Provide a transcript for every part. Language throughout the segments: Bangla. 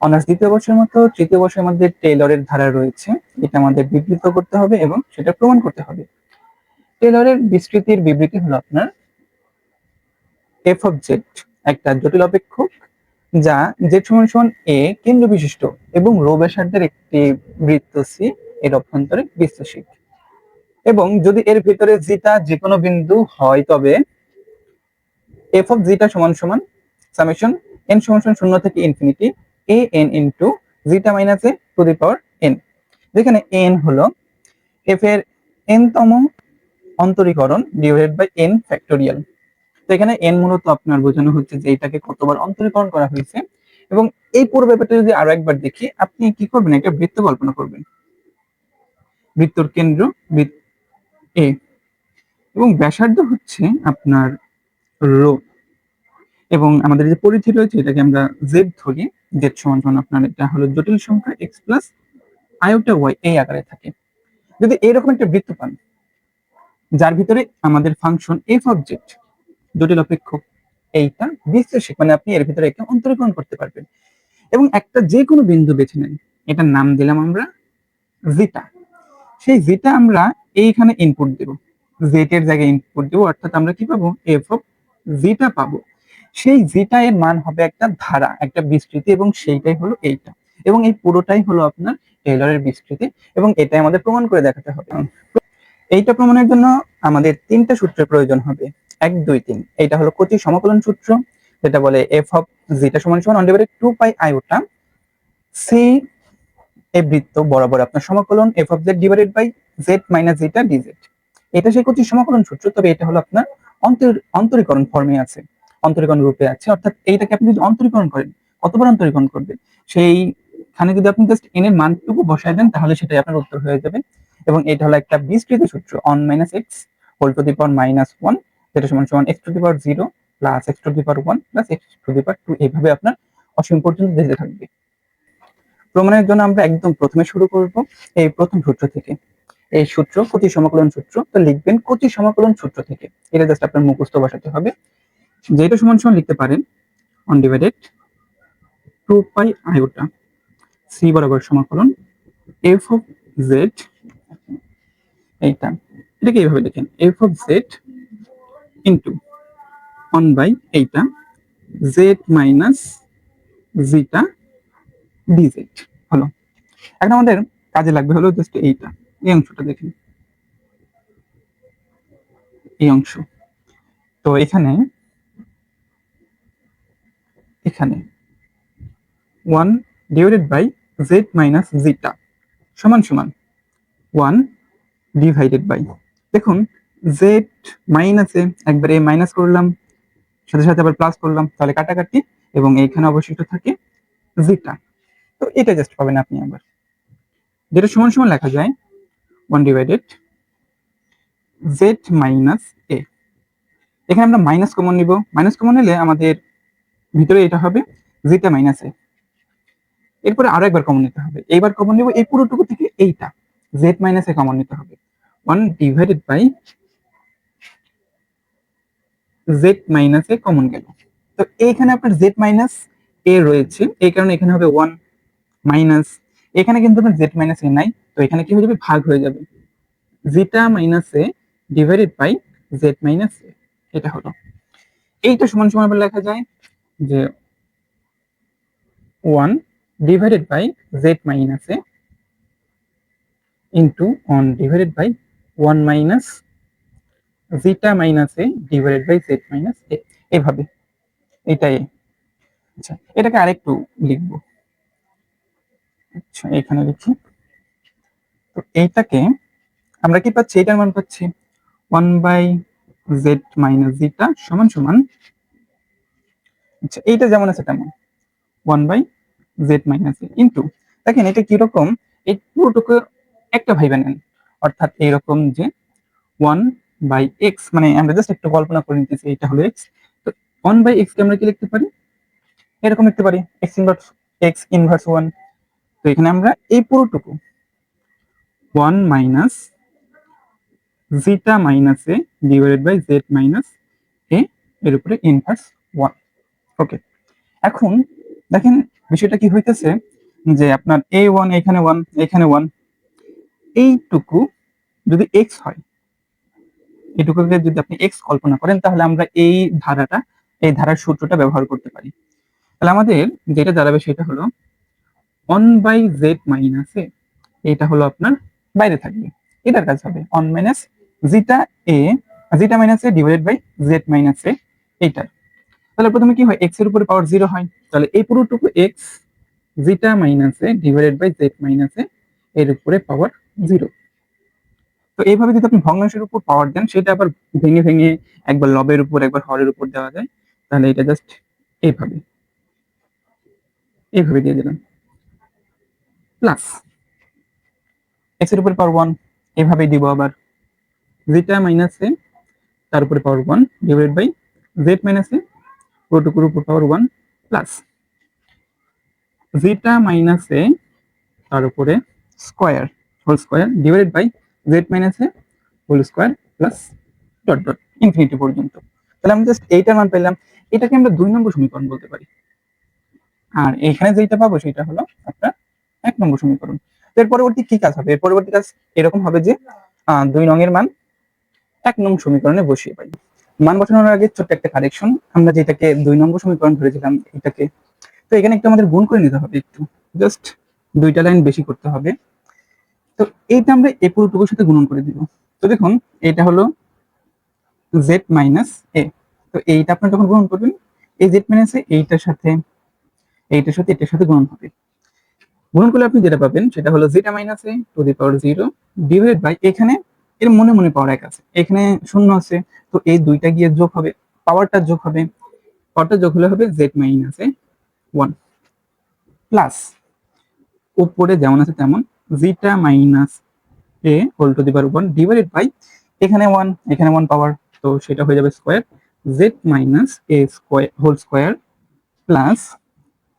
অনার্স দ্বিতীয় বর্ষের মতো তৃতীয় বর্ষের মধ্যে টেলরের ধারা রয়েছে। এটা আমাদের বিবৃত করতে হবে এবং সেটা প্রমাণ করতে হবে। টেলরের বিস্তৃতির বিবৃতি হলো আপনার এফ অফ জেড একটা জটিল অপেক্ষক যা জেড সমান সমান এ কেন্দ্র বিশিষ্ট এবং রো ব্যাসার্ধের একটি বৃত্ত সি এর অভ্যন্তরে বিস্তৃত। এবং যদি এর ভিতরে জিটা যে কোনো বিন্দু হয় তবে এফ অফ জিটা সমান সমান সামেশন এন সমান সমান শূন্য থেকে infinity a n into zeta minus a to the power n যেখানে এন হলো এফ এর এন তম অন্তরীকরণ ডিভাইডেড বাই এন ফ্যাক্টোরিয়াল তো এখানে এন মূলত আপনার বোঝানো হচ্ছে যে এটাকে কতবার অন্তরীকরণ করা হয়েছে। এবং এই পুরো ব্যাপারটা যদি আরও একবার দেখি, আপনি কি করবেন? একটা বৃত্ত কল্পনা করবেন। বৃত্তর কেন্দ্র এ এবং ব্যাসার্ধ হচ্ছে আপনার রো। এবং আমাদের যে পরিধি রয়েছে, এটাকে আমরা জেড ধরি জেড সমান সমান আপনার এটা হলো জটিল সংখ্যা এক্স প্লাস আয়োটা ওয়াই এই আকারে থাকে। যদি এরকম একটা বৃত্ত পান, যার ভিতরে আমাদের ফাংশন এফ অফ জেড জটিল অপেক্ষক এইটা বিশ্লেষক মানে আপনি এর ভিতরে একে অন্তরীকরণ করতে পারবেন। এবং একটা যে কোনো বিন্দু বেছে নেন, এটার নাম দিলাম আমরা জিটা সেই জিটা আমরা এইখানে ইনপুট দেব জেড এর জায়গায় ইনপুট দেবো, অর্থাৎ আমরা কি পাবো? এফ অফ জিটা পাবো। সেই জিটা এর মান হবে একটা ধারা, একটা বিস্তৃতি এবং সেইটাই হলো এইটা। এবং এই পুরোটাই হলো আপনার টেলরের বিস্তৃতি এবং এটাই আমাদের প্রমাণ করে দেখাতে হবে। এইটা প্রমাণের জন্য আমাদের তিনটা সূত্রের প্রয়োজন হবে। এক, দুই, তিন। এটা হলো কচি সমাকলন সূত্র, যেটা বলে এফ অফ জিটা সমান সমান one divided two pi iota C এই বৃত্ত বরাবর আপনার সমাকলন f of z divided by z minus zeta dz এটা সেই কচি সমাকলন সূত্র, তবে এটা হলো আপনার অন্তর অন্তরীকরণ ফর্মে আছে। অন্তরীকরণ রূপে আছে। অর্থাৎ এইটাকে আপনি যদি অন্তরীকরণ করেন, কতবার অন্তরীকরণ করবেন? সেইখানে যদি আপনি জাস্ট এন এর মানটুকু বসায় দেন, তাহলে সেটাই আপনার উত্তর হয়ে যাবে। এবং এটা হলো একটা বিস্তৃত সূত্র one minus x whole to the power minus one যেটা সমান সমান x to the power zero plus x to the power one plus x to the power two এইভাবে আপনার অসীম পর্যন্ত যেতে থাকবে। প্রমাণের জন্য আমরা একদম প্রথমে শুরু করব এই প্রথম সূত্র থেকে। এই সূত্র কচি সমাকলন সূত্র, তো লিখবেন কচি সমাকলন সূত্র থেকে। এটা জাস্ট আপনার মুখস্থ বসাতে হবে। যেটা সমান সমান লিখতে পারেন one divided two pi iota C বরাবর সমাকলন এফ অফ জেড এইটা, এটাকে এইভাবে দেখেন f of z into one by এইটা জেড মাইনাস জিটা ডিজেড হলো। এখন আমাদের কাজে লাগবে হলো জাস্ট এইটা, এই অংশটা দেখেন। এই অংশ। তো এখানে এখানে। One divided by z minus zeta সমান সমান। One divided by. দেখুন, জেড মাইনাসে একবার মাইনাস করলাম, সাথে সাথে আবার প্লাস করলাম, তাহলে কাটাকাটি, এবং এইখানে অবশিষ্ট থাকে জিটা তো এটা জাস্ট পাবেন আপনি একবার। যেটা সমান সমান লেখা যায়, one divided z minus a. এখানে আমরা মাইনাস কমন নিব। মাইনাস কমন নিলে আমাদের ভিতরে এটা হবে জিটা মাইনাস এ এরপরে আরও একবার কমন নিতে হবে। এইবার কমন নিব, এই পুরোটুকু থেকে এইটা জেড মাইনাস এ কমন নিতে হবে। One divided by z minus a common গেল। তো এইখানে আপনার জেড মাইনাস এ রয়েছে, এই কারণে এখানে হবে ওয়ান মাইনাস এখানে কিন্তু আপনার জেড মাইনাস এ নাই, তো এখানে কি হয়ে যাবে? ভাগ হয়ে যাবে। Zeta minus a divided by z minus a এটা হলো। এইটা সমান সমান লেখা যায়। যে one divided by z minus a into one divided by one minus zeta minus a divided by z minus a এভাবে। এটাই। আচ্ছা এটাকে আরেকটু লিখব। আচ্ছা এখানে লিখি। তো এইটাকে আমরা কি পাচ্ছি? এটার মান পাচ্ছি? One by z minus zeta সমান সমান আচ্ছা এইটা যেমন আছে তেমন। One by z minus a into. দেখেন, এটা কীরকম? এই পুরোটুকু একটা ভাইবা নেন। অর্থাৎ এইরকম যে ওয়ান বাই এক্স মানে আমরা জাস্ট একটু কল্পনা করে নিতেছি এটা হলো এক্স। তো ওয়ান বাই এক্স কে আমরা কি লিখতে পারি? এরকম লিখতে পারি, x inverse x inverse one. তো এখানে আমরা এই পুরোটুকু, one minus zeta minus a divided by z minus a, এর উপরে ইনভার্স ওয়ান। ওকে এখন দেখেন বিষয়টা কি হইতেছে? যে আপনার এ ওয়ান এখানে ওয়ান এখানে ওয়ান এইটুকু যদি এক্স হয়, এটুকুকে যদি আপনি এক্স কল্পনা করেন, তাহলে আমরা এই ধারাটা, এই ধারার সূত্রটা ব্যবহার করতে পারি। তাহলে আমাদের যেটা দাঁড়াবে সেটা হলো one by z minus a এটা হলো আপনার বাইরে থাকবে। এটার কাজ হবে one minus zeta a zeta minus a divided by z minus a এইটার। তাহলে প্রথমে কি হয়? এক্সের উপরে পাওয়ার জিরো হয়। তাহলে এই পুরোটুকু x zeta minus a divided by z minus a এর উপরে পাওয়ার জিরো তো এইভাবে যদি আপনি ভগ্নাংশের উপর পাওয়ার দেন, সেটা আবার ভেঙে ভেঙে একবার লবের উপর, একবার হরের উপর দেওয়া যায়। তাহলে এটা জাস্ট এইভাবে। এইভাবে দিয়ে দিলাম। প্লাস এক্সের উপরে পাওয়ার ওয়ান এভাবে দিব আবার। জিটা মাইনাস এ তার উপরে power one divide by z minus a পুরোটুকুর উপর power one plus zeta minus তার উপরে square whole square divided by z minus a whole square plus dot dot infinity পর্যন্ত। তাহলে আমি জাস্ট এইটার মান পেলাম। এটাকে আমরা দুই নম্বর সমীকরণ বলতে পারি। আর এখানে যেটা পাবো সেটা হলো আপনার এক নম্বর সমীকরণ। এর পরবর্তী কি কাজ হবে? এর পরবর্তী কাজ এরকম হবে যে দুই নঙের মান এক নং সমীকরণে বসিয়ে পাই। মান বসানোর আগে ছোট্ট একটা কারেকশন আমরা যেটাকে দুই নম্বর সমীকরণ ধরেছিলাম, এটাকে। তো এখানে একটু আমাদের গুণ করে নিতে হবে একটু। জাস্ট দুইটা লাইন বেশি করতে হবে। তো এইটা আমরা এ পুরোটুকুর সাথে গুণন করে দিব। তো দেখুন, এটা হলো জেড মাইনাস এ তো এইটা আপনার যখন গুণন করবেন, এই জেড মাইনাস এ এইটার সাথে এইটার সাথে, এটার সাথে গুণন হবে। গুণন করলে আপনি যেটা পাবেন, সেটা হলো zeta minus a to the power zero divide by এখানে এর মনে মনে পাওয়ার এক আছে। এখানে শূন্য আছে, তো এই দুইটা গিয়ে যোগ হবে পাওয়ারটা যোগ হবে পাওয়ারটা যোগ হলে হবে z minus a one plus উপরে যেমন আছে তেমন zeta minus a whole to the power one divided by এখানে ওয়ান এখানে ওয়ান পাওয়ার তো সেটা হয়ে যাবে square z minus a square whole square plus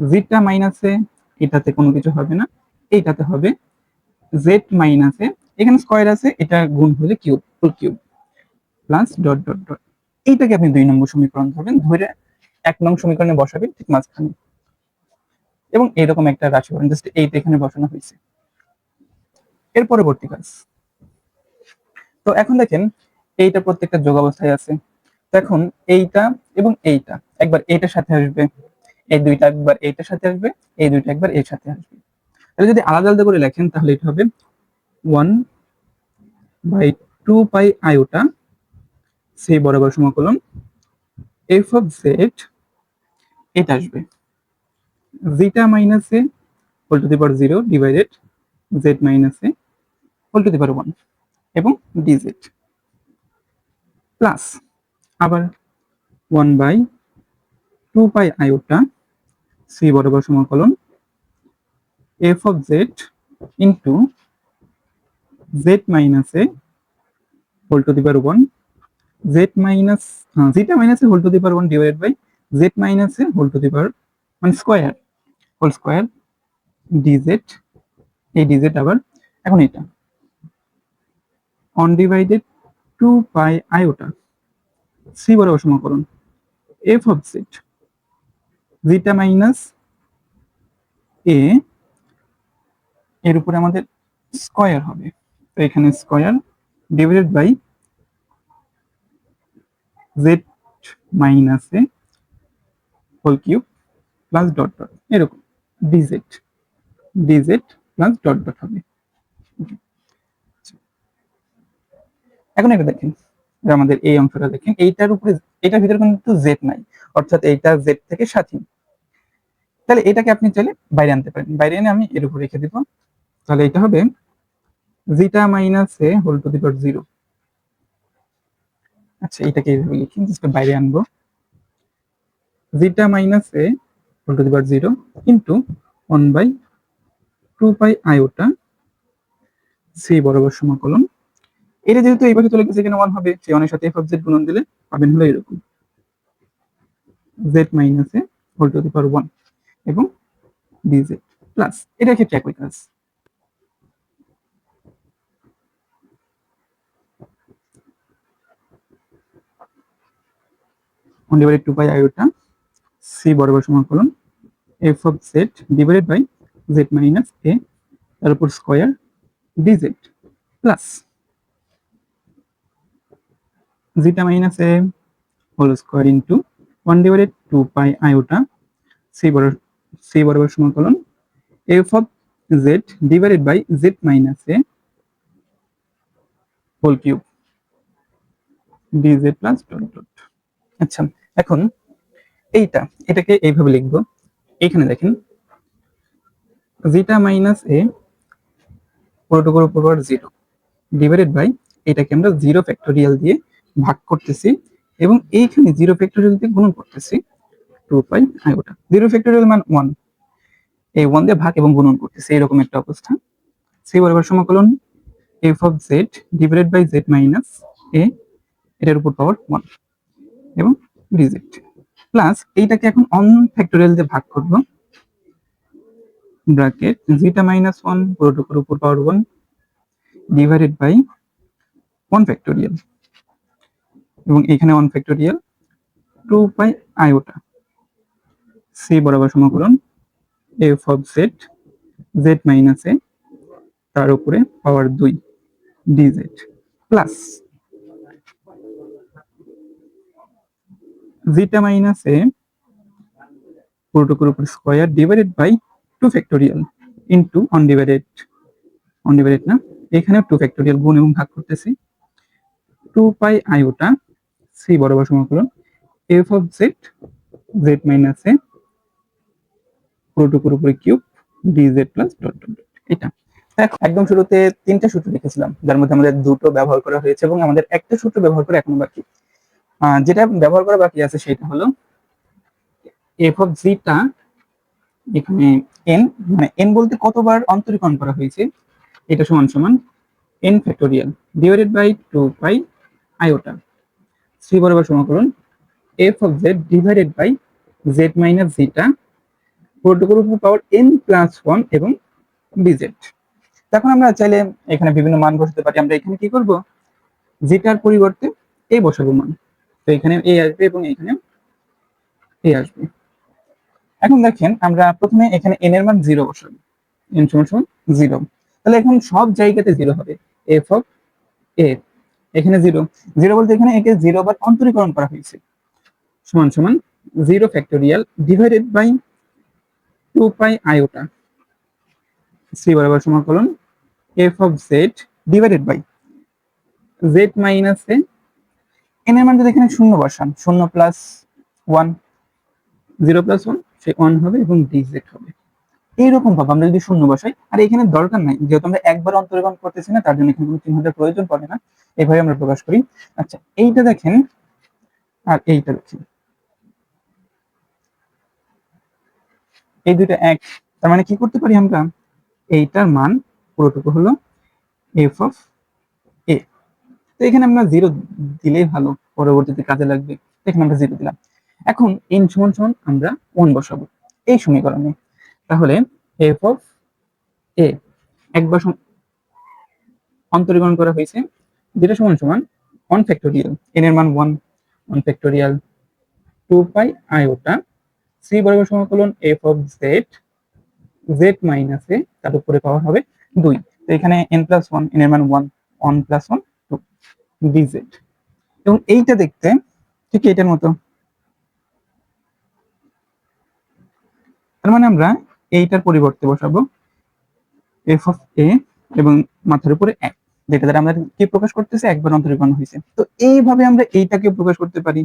zeta মাইনাসে এটাতে কোনো কিছু হবে না এইটাতে হবে জেড মাইনাসে এখানে স্কোয়ার আছে, এটা গুণ হলে cube full cube plus dot dot dot এইটাকে আপনি দুই নম্বর সমীকরণ ধরবেন, ধরে এক নং সমীকরণে বসাবেন, ঠিক মাঝখানে। এবং এরকম একটা রাশি করেন জাস্ট এইটা এখানে বসানো হয়েছে। এর পরবর্তী কাজ। তো এখন দেখেন, এইটা প্রত্যেকটা যোগ অবস্থায় আছে। এখন এইটা এবং এইটা, একবার এইটার সাথে আসবে, এই দুইটা একবার এইটার সাথে আসবে, এই দুইটা একবার এর সাথে আসবে। তাহলে যদি আলাদা আলাদা করে লেখেন, তাহলে এটা হবে one by two pi iota সেই বরাবর সমাকলন এফ অফ জেড এটা আসবে। Zeta minus a whole to the power zero divided z minus a whole to the power one এবং ডিজেড প্লাস আবার one by two pi iota C বরাবর সমাকলন f of z into z minus a whole to the power one z minus zeta minus a whole to the power one divided by z minus a whole to the power মানে স্কোয়ার হোল স্কোয়ার ডিজেড এই ডিজেড আবার এখন এটা। Undivided two pi iota C বরাবর সমাকলন f of z zeta minus a এর উপরে আমাদের স্কয়ার হবে। এখানে square divided by z minus a whole cube plus dot dot এরকম dz dz plus dot dot হবে। এখন এটা দেখেন এটা আমাদের এই অংশটা দেখেন, এইটার উপরে, এটার ভিতরে কিন্তু জেড নাই, অর্থাৎ এইটা জেড থেকে স্বাধীন। তাহলে এটাকে আপনি চাইলে বাইরে আনতে পারেন। বাইরে এনে আমি এর উপর রেখে দিব। তাহলে এটা হবে zeta minus a whole to the power zero আচ্ছা এটাকে এইভাবে লিখি জাস্ট বাইরে আনব। Zeta minus a whole to the power zero into one by two pi iota C বরাবর সমাকলন। এটা যেহেতু এই পাশে চলে গেছে, এখানে ওয়ান হবে সেই ওয়ানের সাথে এফ অফ জেড গুণন দিলে পাবেন হলো এরকম। Z minus a whole to the power one এবং ডিজেড প্লাস এটা ক্ষেত্রে একই কাজ। One divided two pi iota C বরাবর সমাকলন f of z divided by z minus a তার উপর square dz plus zeta minus a whole square into one divided two pi iota C বড় সি বরাবর সমাকলন f of z divided by z minus a whole cube dz plus dot dot আচ্ছা এখন এইটা, এটাকে এইভাবে লিখব। এইখানে দেখেন জিটা মাইনাস এ পুরোটুকুর উপর জিরো ডিভাইডেড বাই এটাকে আমরা জিরো ফ্যাক্টোরিয়াল দিয়ে ভাগ করতেছি এবং এইখানে জিরো ফ্যাক্টোরিয়াল দিয়ে গুণন করতেছি two pi iota zero factorial মান ওয়ান এই ওয়ান দিয়ে ভাগ এবং গুণন করতেছি এরকম একটা অবস্থা। সি বরাবর সমাকলন f of z divided by z minus a এটার উপর পাওয়ার ওয়ান এবং ডিজিট প্লাস এইটাকে এখন অন ফ্যাক্টোরিয়াল দিয়ে ভাগ করব। ব্র্যাকেট জিটা মাইনাস ওয়ান পুরোটুকুর উপর power one divided by one factorial এবং এখানে one factorial two pi iota C বরাবর সমকলন f of z z minus a তার উপরে পাওয়ার দুই dz plus zeta minus a পুরোটুকুর উপর square divided by two factorial into undivided undivided না? এখানে টু ফ্যাক্টোরিয়াল গুণ এবং ভাগ করতেছি। টু পাই আইওটা সি বরাবর সমাকলন। F of z z minus a পুরোটুকুর উপরে cube dz plus dot dot এটা। একদম শুরুতে তিনটা সূত্র লিখেছিলাম, যার মধ্যে আমাদের দুটো ব্যবহার করা হয়েছে এবং আমাদের একটা সূত্র ব্যবহার করে এখনও বাকি। যেটা ব্যবহার করা বাকি আছে সেটা হলো এফ অফ জিটা এখানে এন মানে এন বলতে কতবার অন্তরীকরণ করা হয়েছে? এটা সমান সমান n factorial divided by two pi iota three বরাবর সমাকলন f of z divided by z minus zeta protocol উপর পাওয়ার এন প্লাস ওয়ান এবং বিজেড তখন আমরা চাইলে এখানে বিভিন্ন মান বসাতে পারি। আমরা এখানে কি করব? জিটার পরিবর্তে এ বসাবো মান। তো এখানে এ আসবে এবং এখানে এ আসবে। এখন দেখেন আমরা প্রথমে এখানে এন এর মান জিরো বসাবো। এন সমান সমান জিরো তাহলে এখন সব জায়গাতে জিরো হবে। এফ অফ এ এখানে জিরো জিরো বলতে এখানে একে জিরো বার অন্তরীকরণ করা হয়েছে। সমান সমান zero factorial divided by two pi iota C বরাবর সমাকলন f of z divided by z minus a n এর মান যদি এখানে শূন্য বসান, শূন্য plus one zero plus one সে ওয়ান হবে এবং ডিজেড হবে। এইরকম ভাবে আমরা যদি শূন্য বসাই, আর এখানে দরকার নাই, যেহেতু আমরা একবার অন্তর্গণ করতেছি না, তার জন্য এখানে কোনো চিহ্নটার প্রয়োজন পড়ে না। এভাবে আমরা প্রকাশ করি। আচ্ছা এইটা দেখেন, আর এইটা দেখেন। এই দুইটা এক, তার মানে কি করতে পারি আমরা? এইটার মান পুরোটুকু হলো এফ অফ তো এখানে আমরা জিরো দিলেই ভালো, পরবর্তীতে কাজে লাগবে। এখানে আমরা জিরো দিলাম। এখন এন সমান সমান আমরা ওয়ান বসাবো এই সমীকরণে। তাহলে এফ অফ এ একবার অন্তরীকরণ করা হয়েছে। যেটা সমান সমান ওয়ান ফ্যাক্টোরিয়াল এন এর মান one one factorial two pi iota C বরাবর সমাকলন f of z z minus a তার উপরে পাওয়ার হবে দুই। তো এখানে এন প্লাস ওয়ান এন এর মান one one plus one dz এবং এইটা দেখতে ঠিক এটার মতো। তার মানে আমরা এইটার পরিবর্তে বসাবো এফ অফ এ এবং মাথার উপরে এক, যেটা দ্বারা আমরা কি প্রকাশ করতেছে? একবার অন্তরীকরণ হয়েছে। তো এইভাবে আমরা এইটাকে প্রকাশ করতে পারি।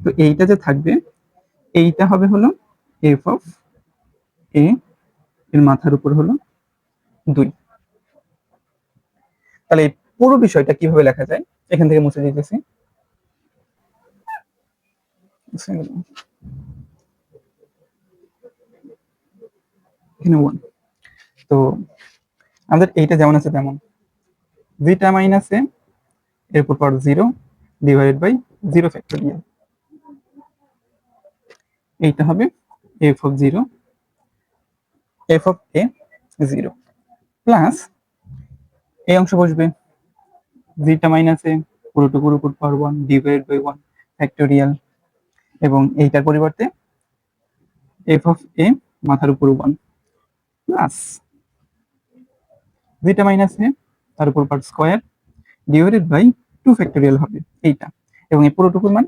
তো এইটা যে থাকবে, এইটা হবে হলো এফ অফ এ এর মাথার উপর হলো দুই। তাহলে পুরো বিষয়টা কীভাবে লেখা যায়, এখান থেকে মুছে দিতেছি। তো আমাদের এইটা যেমন আছে তেমন। জিটা মাইনাস এ এর উপর power zero divided by zero factorial এইটা হবে f of zero f of a zero plus এই অংশ বসবে। জিটা মাইনাস এ পুরোটুকুর উপর power one divided by one factorial এবং এইটার পরিবর্তে এফ অফ এ মাথার উপর ওয়ান প্লাস যেটা মাইনাস এ, তার উপর part square divided by two factorial হবে, এইটা, এবং এই পুরোটুকুর মান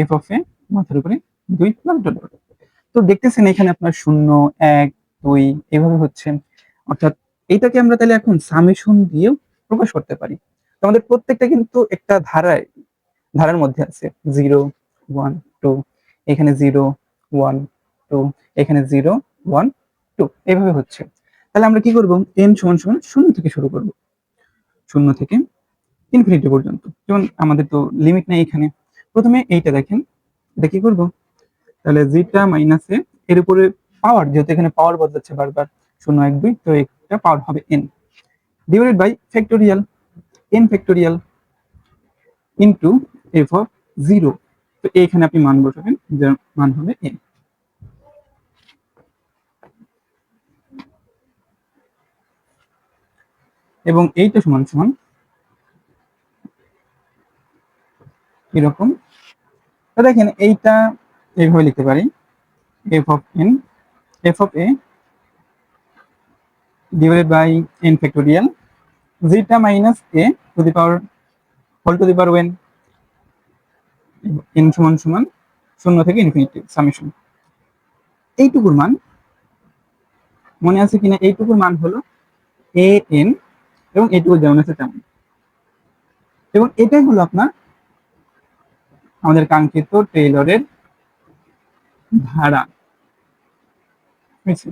এফ অফ এ মাথার উপরে দুই প্লাস ডট তো দেখতেছেন এখানে আপনার শূন্য, এক, দুই, এভাবে হচ্ছে। অর্থাৎ এইটাকে আমরা তাহলে এখন সামেশন দিয়েও প্রকাশ করতে পারি। আমাদের প্রত্যেকটা কিন্তু একটা ধারায়, ধারার মধ্যে আছে জিরো ওয়ান টু এখানে জিরো ওয়ান টু এখানে জিরো ওয়ান টু এইভাবে হচ্ছে। তাহলে আমরা কি করব? এন সমান সমান শূন্য থেকে শুরু করব। শূন্য থেকে ইনফিনিটি পর্যন্ত। যেমন আমাদের তো লিমিট নেই এখানে। প্রথমে এইটা দেখেন, এটা কি করব? তাহলে জিটা মাইনাসে এর উপরে পাওয়ার যেহেতু এখানে পাওয়ার বদলাচ্ছে বারবার, শূন্য এক দুই, তো এটা পাওয়ার হবে n divided by factorial n factorial into f of zero তো এইখানে আপনি মান বসাবেন, যার মান হবে এন এবং এইটা সমান সমান এরকম। তো দেখেন, এইটা এইভাবে লিখতে পারি। F of n f of a divided by n factorial zeta minus a to the power whole to the power when n সমান সমান শূন্য থেকে ইনফিনিটি সামেশন এইটুকুর মান, মনে আছে কিনা? এইটুকুর মান হলো এ এন এবং এইটুকু যেমন আছে তেমন এবং এটাই হলো আপনার আমাদের কাঙ্ক্ষিত টেইলরের ধারা। বুঝছি